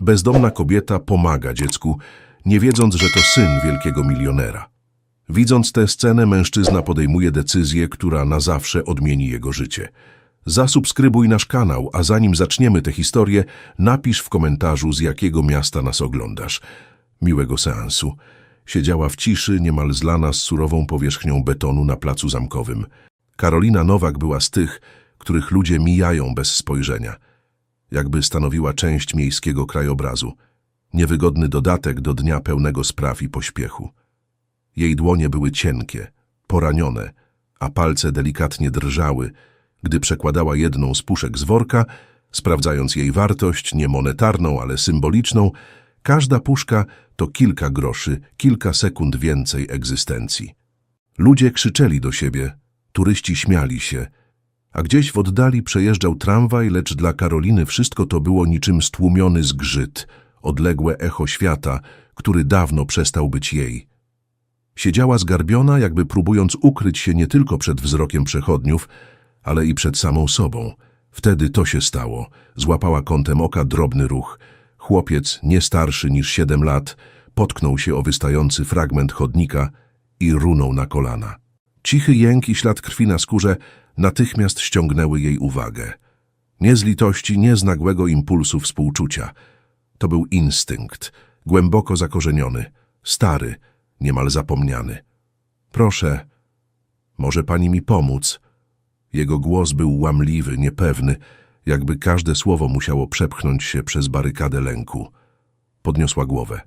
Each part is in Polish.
Bezdomna kobieta pomaga dziecku, nie wiedząc, że to syn wielkiego milionera. Widząc tę scenę, mężczyzna podejmuje decyzję, która na zawsze odmieni jego życie. Zasubskrybuj nasz kanał, a zanim zaczniemy tę historię, napisz w komentarzu, z jakiego miasta nas oglądasz. Miłego seansu. Siedziała w ciszy, niemal zlana z surową powierzchnią betonu na placu zamkowym. Karolina Nowak była z tych, których ludzie mijają bez spojrzenia. Jakby stanowiła część miejskiego krajobrazu. Niewygodny dodatek do dnia pełnego spraw i pośpiechu. Jej dłonie były cienkie, poranione, a palce delikatnie drżały, gdy przekładała jedną z puszek z worka, sprawdzając jej wartość, nie monetarną, ale symboliczną, każda puszka to kilka groszy, kilka sekund więcej egzystencji. Ludzie krzyczeli do siebie, turyści śmiali się, a gdzieś w oddali przejeżdżał tramwaj, lecz dla Karoliny wszystko to było niczym stłumiony zgrzyt, odległe echo świata, który dawno przestał być jej. Siedziała zgarbiona, jakby próbując ukryć się nie tylko przed wzrokiem przechodniów, ale i przed samą sobą. Wtedy to się stało. Złapała kątem oka drobny ruch. Chłopiec, nie starszy niż siedem lat, potknął się o wystający fragment chodnika i runął na kolana. Cichy jęk i ślad krwi na skórze natychmiast ściągnęły jej uwagę. Nie z litości, nie z nagłego impulsu współczucia. To był instynkt, głęboko zakorzeniony, stary, niemal zapomniany. Proszę, może pani mi pomóc? Jego głos był łamliwy, niepewny, jakby każde słowo musiało przepchnąć się przez barykadę lęku. Podniosła głowę.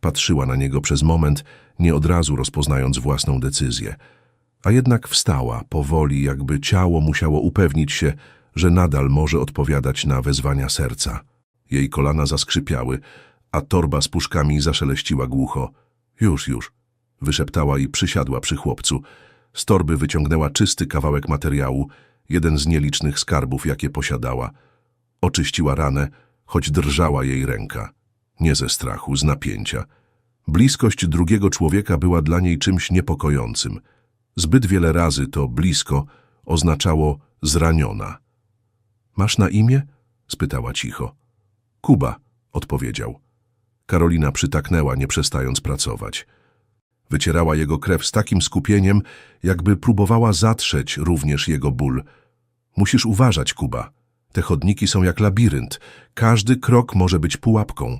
Patrzyła na niego przez moment, nie od razu rozpoznając własną decyzję. A jednak wstała, powoli, jakby ciało musiało upewnić się, że nadal może odpowiadać na wezwania serca. Jej kolana zaskrzypiały, a torba z puszkami zaszeleściła głucho. Już, już, wyszeptała i przysiadła przy chłopcu. Z torby wyciągnęła czysty kawałek materiału, jeden z nielicznych skarbów, jakie posiadała. Oczyściła ranę, choć drżała jej ręka. Nie ze strachu, z napięcia. Bliskość drugiego człowieka była dla niej czymś niepokojącym. Zbyt wiele razy to blisko oznaczało zraniona. Masz na imię? spytała cicho. Kuba, odpowiedział. Karolina przytaknęła, nie przestając pracować. Wycierała jego krew z takim skupieniem, jakby próbowała zatrzeć również jego ból. Musisz uważać, Kuba. Te chodniki są jak labirynt. Każdy krok może być pułapką.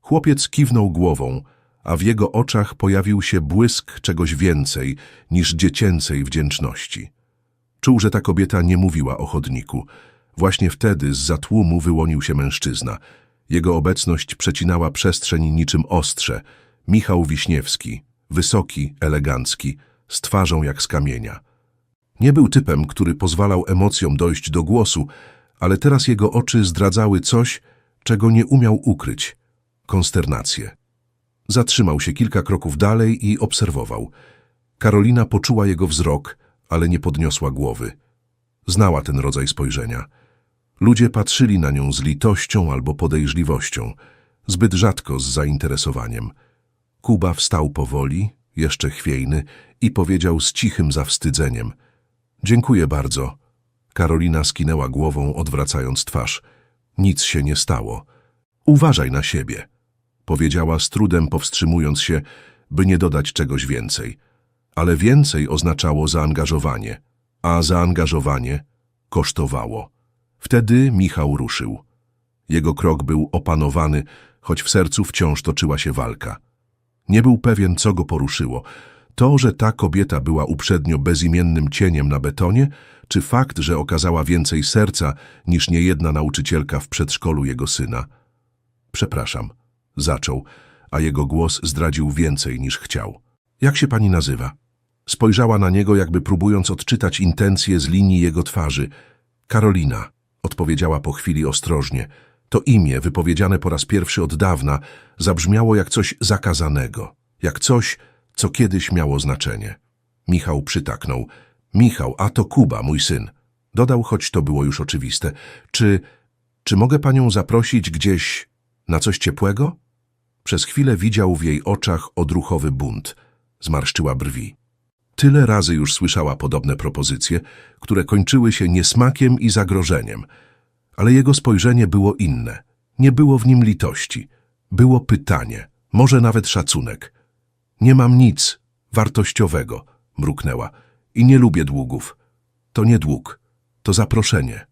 Chłopiec kiwnął głową, a w jego oczach pojawił się błysk czegoś więcej niż dziecięcej wdzięczności. Czuł, że ta kobieta nie mówiła o chodniku. Właśnie wtedy z zatłumu wyłonił się mężczyzna. Jego obecność przecinała przestrzeń niczym ostrze. Michał Wiśniewski, wysoki, elegancki, z twarzą jak z kamienia. Nie był typem, który pozwalał emocjom dojść do głosu, ale teraz jego oczy zdradzały coś, czego nie umiał ukryć – konsternację. Zatrzymał się kilka kroków dalej i obserwował. Karolina poczuła jego wzrok, ale nie podniosła głowy. Znała ten rodzaj spojrzenia. Ludzie patrzyli na nią z litością albo podejrzliwością, zbyt rzadko z zainteresowaniem. Kuba wstał powoli, jeszcze chwiejny, i powiedział z cichym zawstydzeniem – Dziękuję bardzo. Karolina skinęła głową, odwracając twarz. Nic się nie stało. Uważaj na siebie, powiedziała z trudem powstrzymując się, by nie dodać czegoś więcej. Ale więcej oznaczało zaangażowanie, a zaangażowanie kosztowało. Wtedy Michał ruszył. Jego krok był opanowany, choć w sercu wciąż toczyła się walka. Nie był pewien, co go poruszyło. To, że ta kobieta była uprzednio bezimiennym cieniem na betonie, czy fakt, że okazała więcej serca niż niejedna nauczycielka w przedszkolu jego syna. Przepraszam, zaczął, a jego głos zdradził więcej niż chciał. Jak się pani nazywa? Spojrzała na niego, jakby próbując odczytać intencje z linii jego twarzy. Karolina, odpowiedziała po chwili ostrożnie. To imię, wypowiedziane po raz pierwszy od dawna, zabrzmiało jak coś zakazanego, jak coś, co kiedyś miało znaczenie. Michał przytaknął. Michał, a to Kuba, mój syn. Dodał, choć to było już oczywiste. Czy, czy mogę panią zaprosić gdzieś na coś ciepłego? Przez chwilę widział w jej oczach odruchowy bunt. Zmarszczyła brwi. Tyle razy już słyszała podobne propozycje, które kończyły się niesmakiem i zagrożeniem. Ale jego spojrzenie było inne, Nie było w nim litości. Było pytanie, może nawet szacunek. Nie mam nic wartościowego, mruknęła. I nie lubię długów. To nie dług, to zaproszenie.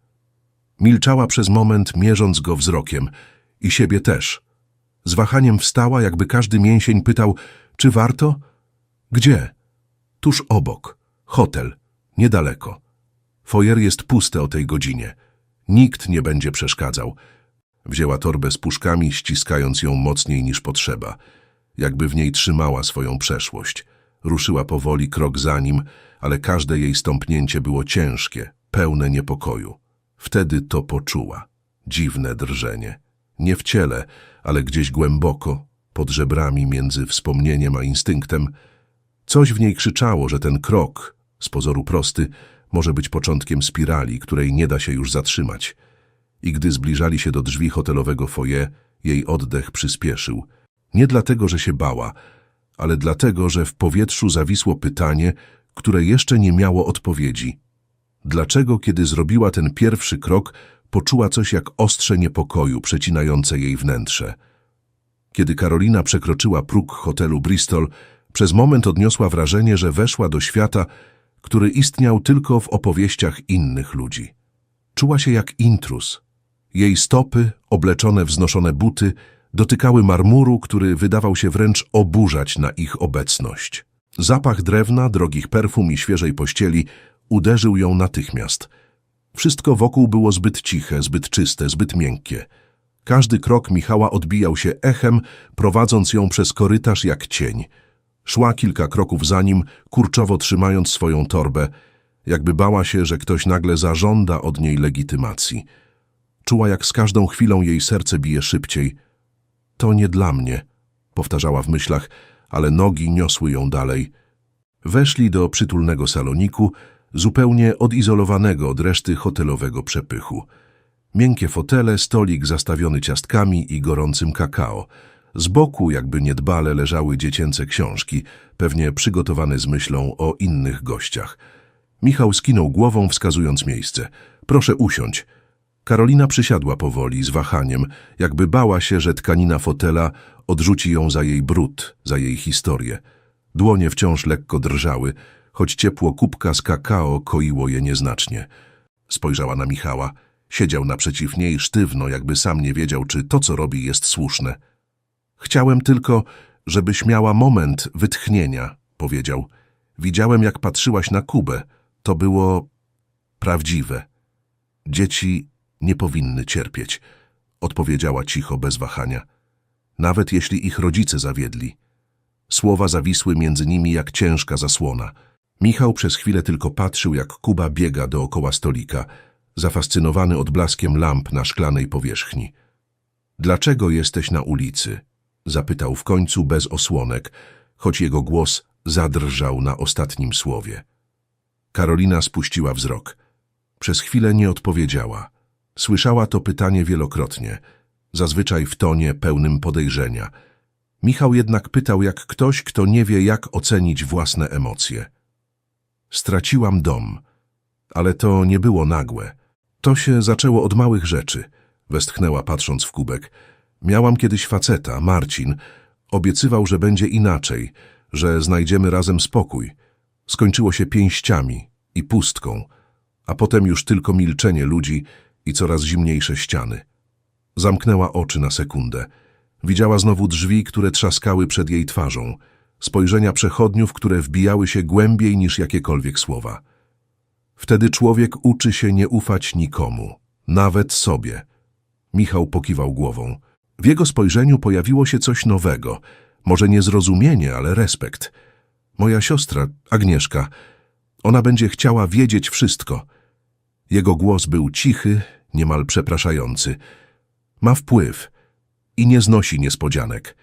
Milczała przez moment, mierząc go wzrokiem. I siebie też. Z wahaniem wstała, jakby każdy mięsień pytał, czy warto? Gdzie? Tuż obok. Hotel. Niedaleko. Foyer jest puste o tej godzinie. Nikt nie będzie przeszkadzał. Wzięła torbę z puszkami, ściskając ją mocniej niż potrzeba. Jakby w niej trzymała swoją przeszłość. Ruszyła powoli krok za nim, ale każde jej stąpnięcie było ciężkie, pełne niepokoju. Wtedy to poczuła. Dziwne drżenie. Nie w ciele, ale gdzieś głęboko, pod żebrami między wspomnieniem a instynktem. Coś w niej krzyczało, że ten krok, z pozoru prosty, może być początkiem spirali, której nie da się już zatrzymać. I gdy zbliżali się do drzwi hotelowego foyer, jej oddech przyspieszył. Nie dlatego, że się bała, ale dlatego, że w powietrzu zawisło pytanie, które jeszcze nie miało odpowiedzi. Dlaczego, kiedy zrobiła ten pierwszy krok, poczuła coś jak ostrze niepokoju przecinające jej wnętrze? Kiedy Karolina przekroczyła próg hotelu Bristol, przez moment odniosła wrażenie, że weszła do świata, który istniał tylko w opowieściach innych ludzi. Czuła się jak intrus. Jej stopy, obleczone w znoszone buty, dotykały marmuru, który wydawał się wręcz oburzać na ich obecność. Zapach drewna, drogich perfum i świeżej pościeli uderzył ją natychmiast. Wszystko wokół było zbyt ciche, zbyt czyste, zbyt miękkie. Każdy krok Michała odbijał się echem, prowadząc ją przez korytarz jak cień. Szła kilka kroków za nim, kurczowo trzymając swoją torbę, jakby bała się, że ktoś nagle zażąda od niej legitymacji. Czuła, jak z każdą chwilą jej serce bije szybciej. To nie dla mnie, powtarzała w myślach, ale nogi niosły ją dalej. Weszli do przytulnego saloniku, zupełnie odizolowanego od reszty hotelowego przepychu. Miękkie fotele, stolik zastawiony ciastkami i gorącym kakao. Z boku, jakby niedbale, leżały dziecięce książki, pewnie przygotowane z myślą o innych gościach. Michał skinął głową, wskazując miejsce. Proszę usiąść. Karolina przysiadła powoli, z wahaniem, jakby bała się, że tkanina fotela odrzuci ją za jej brud, za jej historię. Dłonie wciąż lekko drżały, choć ciepło kubka z kakao koiło je nieznacznie. Spojrzała na Michała. Siedział naprzeciw niej sztywno, jakby sam nie wiedział, czy to, co robi, jest słuszne. Chciałem tylko, żebyś miała moment wytchnienia, powiedział. Widziałem, jak patrzyłaś na Kubę. To było prawdziwe. Dzieci nie powinny cierpieć, odpowiedziała cicho, bez wahania. Nawet jeśli ich rodzice zawiedli. Słowa zawisły między nimi jak ciężka zasłona. Michał przez chwilę tylko patrzył, jak Kuba biega dookoła stolika, zafascynowany odblaskiem lamp na szklanej powierzchni. Dlaczego jesteś na ulicy? Zapytał w końcu bez osłonek, choć jego głos zadrżał na ostatnim słowie. Karolina spuściła wzrok. Przez chwilę nie odpowiedziała. Słyszała to pytanie wielokrotnie, zazwyczaj w tonie pełnym podejrzenia. Michał jednak pytał jak ktoś, kto nie wie, jak ocenić własne emocje. Straciłam dom, ale to nie było nagłe. To się zaczęło od małych rzeczy, westchnęła patrząc w kubek. Miałam kiedyś faceta, Marcin. Obiecywał, że będzie inaczej, że znajdziemy razem spokój. Skończyło się pięściami i pustką, a potem już tylko milczenie ludzi i coraz zimniejsze ściany. Zamknęła oczy na sekundę. Widziała znowu drzwi, które trzaskały przed jej twarzą, spojrzenia przechodniów, które wbijały się głębiej niż jakiekolwiek słowa. Wtedy człowiek uczy się nie ufać nikomu, nawet sobie. Michał pokiwał głową. W jego spojrzeniu pojawiło się coś nowego. Może nie zrozumienie, ale respekt. Moja siostra, Agnieszka, ona będzie chciała wiedzieć wszystko. Jego głos był cichy, niemal przepraszający. Ma wpływ i nie znosi niespodzianek.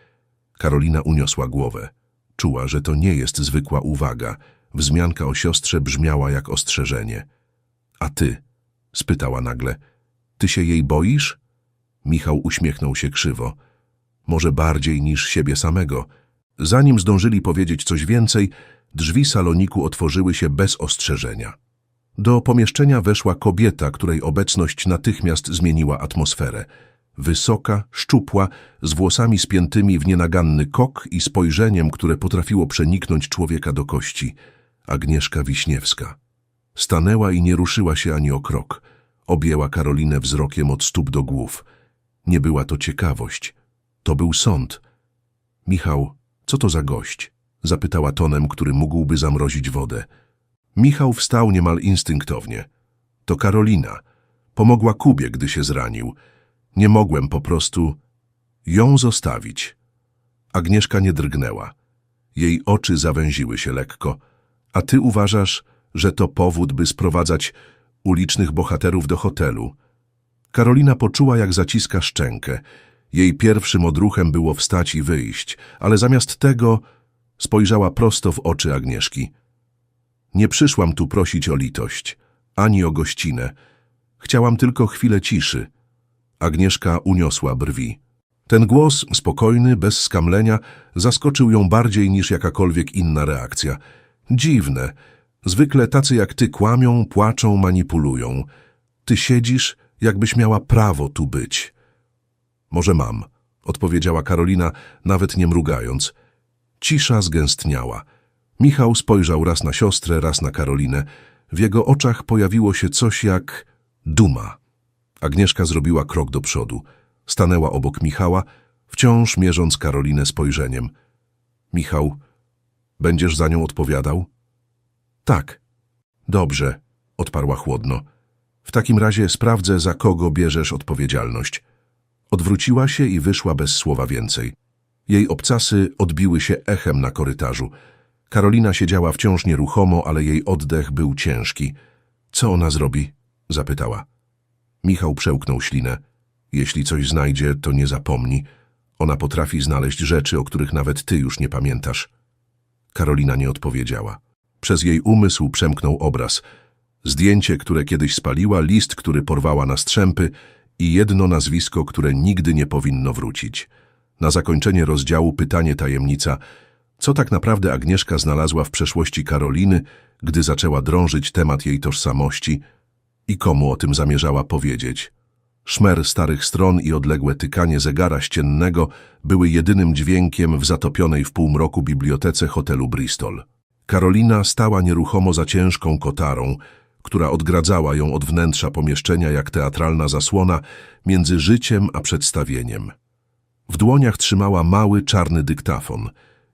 Karolina uniosła głowę. Czuła, że to nie jest zwykła uwaga. Wzmianka o siostrze brzmiała jak ostrzeżenie. A ty? spytała nagle. Ty się jej boisz? Michał uśmiechnął się krzywo. Może bardziej niż siebie samego. Zanim zdążyli powiedzieć coś więcej, drzwi saloniku otworzyły się bez ostrzeżenia. Do pomieszczenia weszła kobieta, której obecność natychmiast zmieniła atmosferę. Wysoka, szczupła, z włosami spiętymi w nienaganny kok i spojrzeniem, które potrafiło przeniknąć człowieka do kości. Agnieszka Wiśniewska. Stanęła i nie ruszyła się ani o krok. Objęła Karolinę wzrokiem od stóp do głów. Nie była to ciekawość. To był sąd. Michał, co to za gość? Zapytała tonem, który mógłby zamrozić wodę. Michał wstał niemal instynktownie. To Karolina. Pomogła Kubie, gdy się zranił. Nie mogłem po prostu ją zostawić. Agnieszka nie drgnęła. Jej oczy zawęziły się lekko. A ty uważasz, że to powód, by sprowadzać ulicznych bohaterów do hotelu? Karolina poczuła, jak zaciska szczękę. Jej pierwszym odruchem było wstać i wyjść, ale zamiast tego spojrzała prosto w oczy Agnieszki. Nie przyszłam tu prosić o litość, ani o gościnę. Chciałam tylko chwilę ciszy. Agnieszka uniosła brwi. Ten głos, spokojny, bez skamlenia, zaskoczył ją bardziej niż jakakolwiek inna reakcja. Dziwne. Zwykle tacy jak ty kłamią, płaczą, manipulują. Ty siedzisz, jakbyś miała prawo tu być. Może mam, odpowiedziała Karolina, nawet nie mrugając. Cisza zgęstniała. Michał spojrzał raz na siostrę, raz na Karolinę. W jego oczach pojawiło się coś jak duma. Agnieszka zrobiła krok do przodu. Stanęła obok Michała, wciąż mierząc Karolinę spojrzeniem. Michał, będziesz za nią odpowiadał? Tak. Dobrze, odparła chłodno. W takim razie sprawdzę, za kogo bierzesz odpowiedzialność. Odwróciła się i wyszła bez słowa więcej. Jej obcasy odbiły się echem na korytarzu. Karolina siedziała wciąż nieruchomo, ale jej oddech był ciężki. Co ona zrobi? zapytała. Michał przełknął ślinę. Jeśli coś znajdzie, to nie zapomni. Ona potrafi znaleźć rzeczy, o których nawet ty już nie pamiętasz. Karolina nie odpowiedziała. Przez jej umysł przemknął obraz. Zdjęcie, które kiedyś spaliła, list, który porwała na strzępy i jedno nazwisko, które nigdy nie powinno wrócić. Na zakończenie rozdziału pytanie tajemnica, co tak naprawdę Agnieszka znalazła w przeszłości Karoliny, gdy zaczęła drążyć temat jej tożsamości i komu o tym zamierzała powiedzieć. Szmer starych stron i odległe tykanie zegara ściennego były jedynym dźwiękiem w zatopionej w półmroku bibliotece hotelu Bristol. Karolina stała nieruchomo za ciężką kotarą, która odgradzała ją od wnętrza pomieszczenia jak teatralna zasłona między życiem a przedstawieniem. W dłoniach trzymała mały, czarny dyktafon.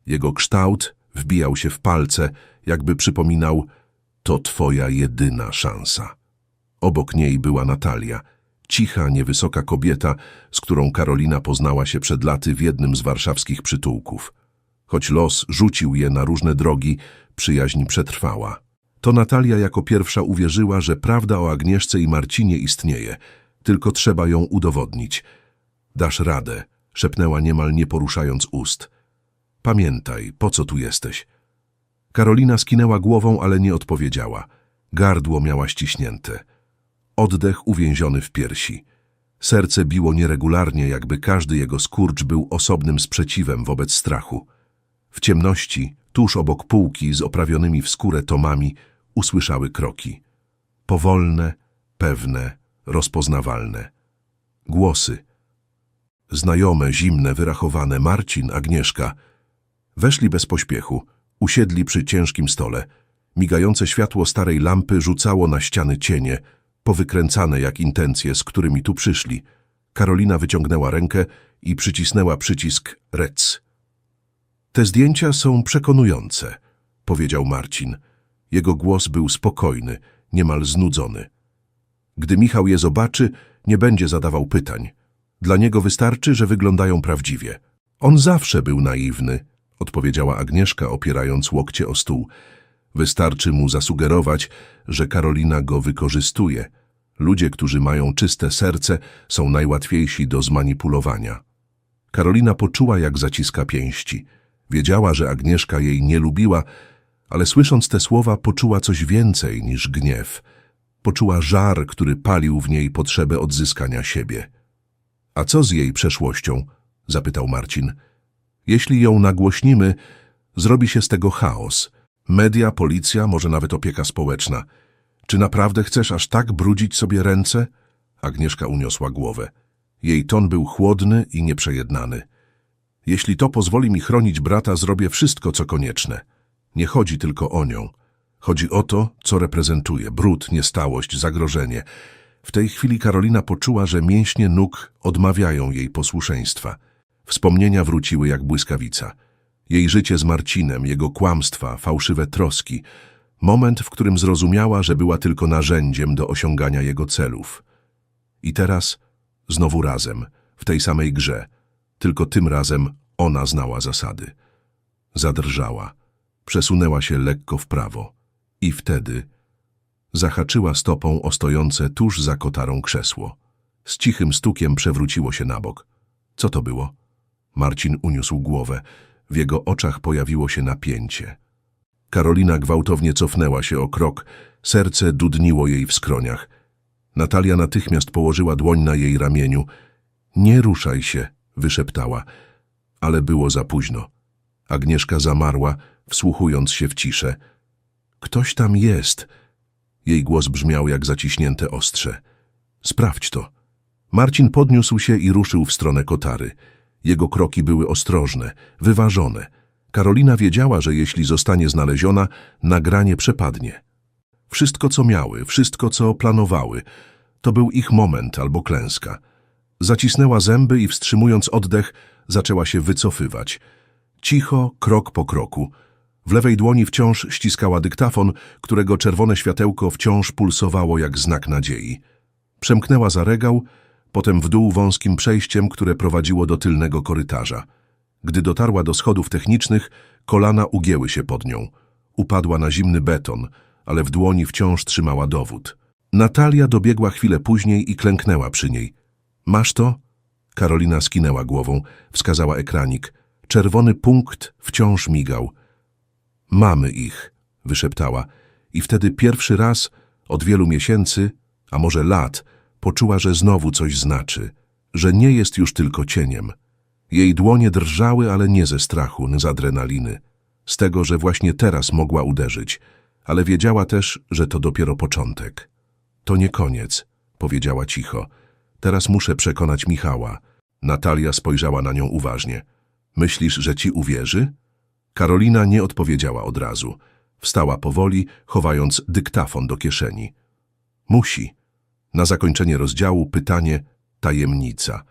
Jego kształt wbijał się w palce, jakby przypominał to twoja jedyna szansa. Obok niej była Natalia, cicha, niewysoka kobieta, z którą Karolina poznała się przed laty w jednym z warszawskich przytułków. Choć los rzucił je na różne drogi, przyjaźń przetrwała. To Natalia jako pierwsza uwierzyła, że prawda o Agnieszce i Marcinie istnieje, tylko trzeba ją udowodnić. Dasz radę, szepnęła niemal nie poruszając ust. Pamiętaj, po co tu jesteś? Karolina skinęła głową, ale nie odpowiedziała. Gardło miała ściśnięte. Oddech uwięziony w piersi. Serce biło nieregularnie, jakby każdy jego skurcz był osobnym sprzeciwem wobec strachu. W ciemności, tuż obok półki z oprawionymi w skórę tomami, usłyszały kroki. Powolne, pewne, rozpoznawalne. Głosy. Znajome, zimne, wyrachowane Marcin, Agnieszka. Weszli bez pośpiechu, usiedli przy ciężkim stole. Migające światło starej lampy rzucało na ściany cienie, powykręcane jak intencje, z którymi tu przyszli. Karolina wyciągnęła rękę i przycisnęła przycisk REC. Te zdjęcia są przekonujące, powiedział Marcin. Jego głos był spokojny, niemal znudzony. Gdy Michał je zobaczy, nie będzie zadawał pytań. Dla niego wystarczy, że wyglądają prawdziwie. On zawsze był naiwny, odpowiedziała Agnieszka, opierając łokcie o stół. Wystarczy mu zasugerować, że Karolina go wykorzystuje. Ludzie, którzy mają czyste serce, są najłatwiejsi do zmanipulowania. Karolina poczuła, jak zaciska pięści. Wiedziała, że Agnieszka jej nie lubiła, ale słysząc te słowa poczuła coś więcej niż gniew. Poczuła żar, który palił w niej potrzebę odzyskania siebie. A co z jej przeszłością? zapytał Marcin. Jeśli ją nagłośnimy, zrobi się z tego chaos. Media, policja, może nawet opieka społeczna. Czy naprawdę chcesz aż tak brudzić sobie ręce? Agnieszka uniosła głowę. Jej ton był chłodny i nieprzejednany. Jeśli to pozwoli mi chronić brata, zrobię wszystko, co konieczne. Nie chodzi tylko o nią. Chodzi o to, co reprezentuje. Brud, niestałość, zagrożenie. W tej chwili Karolina poczuła, że mięśnie nóg odmawiają jej posłuszeństwa. Wspomnienia wróciły jak błyskawica. Jej życie z Marcinem, jego kłamstwa, fałszywe troski. Moment, w którym zrozumiała, że była tylko narzędziem do osiągania jego celów. I teraz znowu razem, w tej samej grze. Tylko tym razem ona znała zasady. Zadrżała. Przesunęła się lekko w prawo. I wtedy zahaczyła stopą o stojące tuż za kotarą krzesło. Z cichym stukiem przewróciło się na bok. Co to było? Marcin uniósł głowę. W jego oczach pojawiło się napięcie. Karolina gwałtownie cofnęła się o krok, serce dudniło jej w skroniach. Natalia natychmiast położyła dłoń na jej ramieniu. Nie ruszaj się, wyszeptała, ale było za późno. Agnieszka zamarła, wsłuchując się w ciszę. Ktoś tam jest. Jej głos brzmiał jak zaciśnięte ostrze. Sprawdź to. Marcin podniósł się i ruszył w stronę kotary. Jego kroki były ostrożne, wyważone. Karolina wiedziała, że jeśli zostanie znaleziona, nagranie przepadnie. Wszystko, co miały, wszystko, co planowały, to był ich moment albo klęska. Zacisnęła zęby i wstrzymując oddech, zaczęła się wycofywać. Cicho, krok po kroku. W lewej dłoni wciąż ściskała dyktafon, którego czerwone światełko wciąż pulsowało jak znak nadziei. Przemknęła za regał, potem w dół wąskim przejściem, które prowadziło do tylnego korytarza. Gdy dotarła do schodów technicznych, kolana ugięły się pod nią. Upadła na zimny beton, ale w dłoni wciąż trzymała dowód. Natalia dobiegła chwilę później i klęknęła przy niej. Masz to? Karolina skinęła głową, wskazała ekranik. Czerwony punkt wciąż migał. Mamy ich, wyszeptała. I wtedy pierwszy raz od wielu miesięcy, a może lat, poczuła, że znowu coś znaczy, że nie jest już tylko cieniem. Jej dłonie drżały, ale nie ze strachu, z adrenaliny. Z tego, że właśnie teraz mogła uderzyć, ale wiedziała też, że to dopiero początek. To nie koniec, powiedziała cicho. Teraz muszę przekonać Michała. Natalia spojrzała na nią uważnie. Myślisz, że ci uwierzy? Karolina nie odpowiedziała od razu. Wstała powoli, chowając dyktafon do kieszeni. Musi. Na zakończenie rozdziału pytanie tajemnica.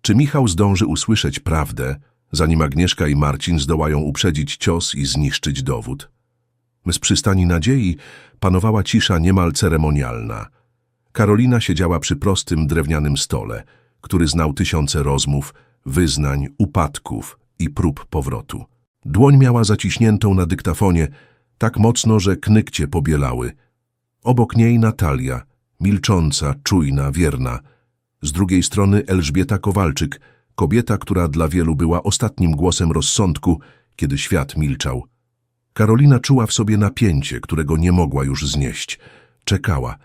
Czy Michał zdąży usłyszeć prawdę, zanim Agnieszka i Marcin zdołają uprzedzić cios i zniszczyć dowód? Z przystani nadziei panowała cisza niemal ceremonialna. Karolina siedziała przy prostym drewnianym stole, który znał tysiące rozmów, wyznań, upadków i prób powrotu. Dłoń miała zaciśniętą na dyktafonie, tak mocno, że knykcie pobielały. Obok niej Natalia, milcząca, czujna, wierna. Z drugiej strony Elżbieta Kowalczyk, kobieta, która dla wielu była ostatnim głosem rozsądku, kiedy świat milczał. Karolina czuła w sobie napięcie, którego nie mogła już znieść. Czekała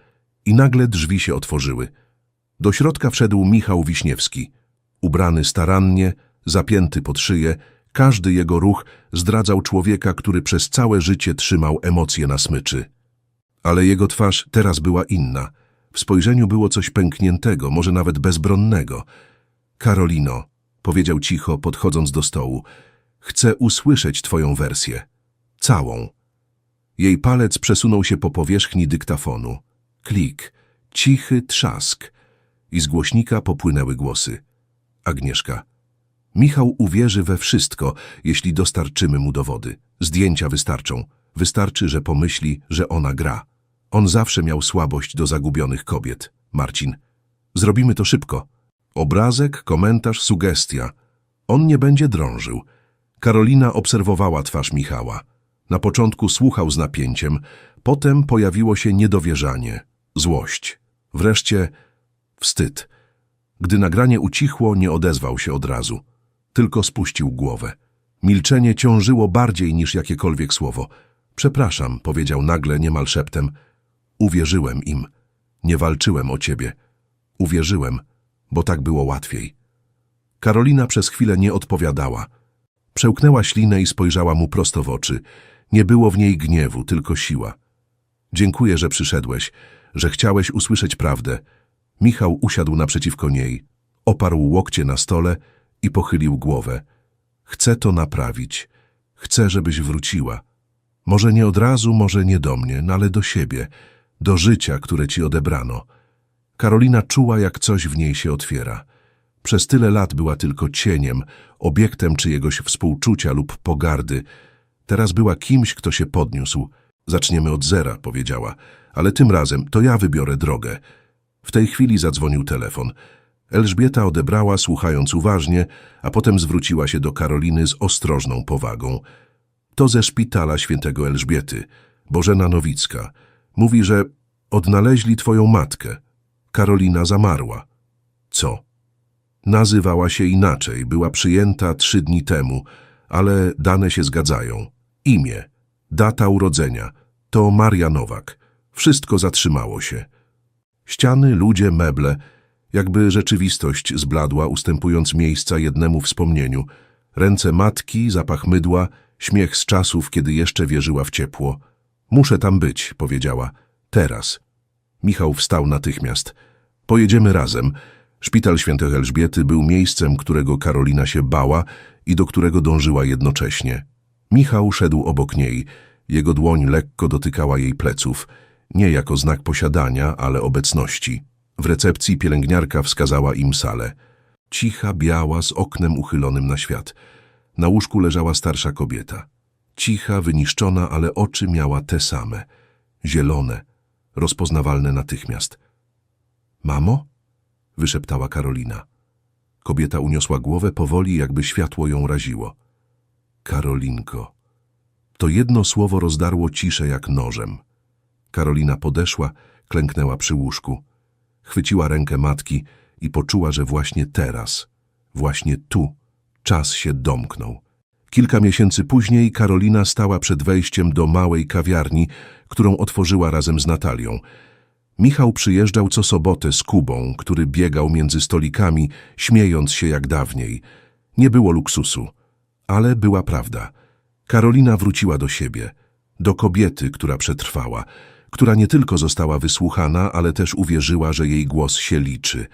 i nagle drzwi się otworzyły. Do środka wszedł Michał Wiśniewski. Ubrany starannie, zapięty pod szyję, każdy jego ruch zdradzał człowieka, który przez całe życie trzymał emocje na smyczy. Ale jego twarz teraz była inna. W spojrzeniu było coś pękniętego, może nawet bezbronnego. Karolino, powiedział cicho, podchodząc do stołu, chcę usłyszeć twoją wersję. Całą. Jej palec przesunął się po powierzchni dyktafonu. Klik, cichy trzask. I z głośnika popłynęły głosy. Agnieszka. Michał uwierzy we wszystko, jeśli dostarczymy mu dowody. Zdjęcia wystarczą. Wystarczy, że pomyśli, że ona gra. On zawsze miał słabość do zagubionych kobiet. Marcin. Zrobimy to szybko. Obrazek, komentarz, sugestia. On nie będzie drążył. Karolina obserwowała twarz Michała. Na początku słuchał z napięciem, potem pojawiło się niedowierzanie, złość. Wreszcie wstyd. Gdy nagranie ucichło, nie odezwał się od razu. Tylko spuścił głowę. Milczenie ciążyło bardziej niż jakiekolwiek słowo. Przepraszam, powiedział nagle niemal szeptem. Uwierzyłem im. Nie walczyłem o ciebie. Uwierzyłem, bo tak było łatwiej. Karolina przez chwilę nie odpowiadała. Przełknęła ślinę i spojrzała mu prosto w oczy. Nie było w niej gniewu, tylko siła. Dziękuję, że przyszedłeś, że chciałeś usłyszeć prawdę. Michał usiadł naprzeciwko niej. Oparł łokcie na stole i pochylił głowę. Chcę to naprawić. Chcę, żebyś wróciła. Może nie od razu, może nie do mnie, no ale do siebie, do życia, które ci odebrano. Karolina czuła, jak coś w niej się otwiera. Przez tyle lat była tylko cieniem, obiektem czyjegoś współczucia lub pogardy. Teraz była kimś, kto się podniósł. Zaczniemy od zera, powiedziała, ale tym razem to ja wybiorę drogę. W tej chwili zadzwonił telefon. Elżbieta odebrała, słuchając uważnie, a potem zwróciła się do Karoliny z ostrożną powagą. To ze szpitala świętego Elżbiety, Bożena Nowicka. Mówi, że odnaleźli twoją matkę. Karolina zamarła. Co? Nazywała się inaczej, była przyjęta trzy dni temu, ale dane się zgadzają. Imię, data urodzenia, to Maria Nowak. Wszystko zatrzymało się. Ściany, ludzie, meble, jakby rzeczywistość zbladła, ustępując miejsca jednemu wspomnieniu. Ręce matki, zapach mydła, śmiech z czasów, kiedy jeszcze wierzyła w ciepło. Muszę tam być, powiedziała. Teraz. Michał wstał natychmiast. Pojedziemy razem. Szpital Świętej Elżbiety był miejscem, którego Karolina się bała i do którego dążyła jednocześnie. Michał szedł obok niej. Jego dłoń lekko dotykała jej pleców. Nie jako znak posiadania, ale obecności. W recepcji pielęgniarka wskazała im salę. Cicha, biała, z oknem uchylonym na świat. Na łóżku leżała starsza kobieta. Cicha, wyniszczona, ale oczy miała te same. Zielone, rozpoznawalne natychmiast. Mamo? wyszeptała Karolina. Kobieta uniosła głowę powoli, jakby światło ją raziło. Karolinko. To jedno słowo rozdarło ciszę jak nożem. Karolina podeszła, klęknęła przy łóżku. Chwyciła rękę matki i poczuła, że właśnie teraz, właśnie tu, czas się domknął. Kilka miesięcy później Karolina stała przed wejściem do małej kawiarni, którą otworzyła razem z Natalią. Michał przyjeżdżał co sobotę z Kubą, który biegał między stolikami, śmiejąc się jak dawniej. Nie było luksusu, ale była prawda. Karolina wróciła do siebie, do kobiety, która przetrwała, która nie tylko została wysłuchana, ale też uwierzyła, że jej głos się liczy.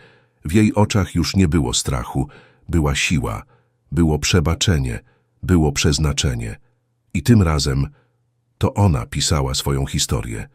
W jej oczach już nie było strachu, była siła, było przebaczenie, było przeznaczenie. I tym razem to ona pisała swoją historię.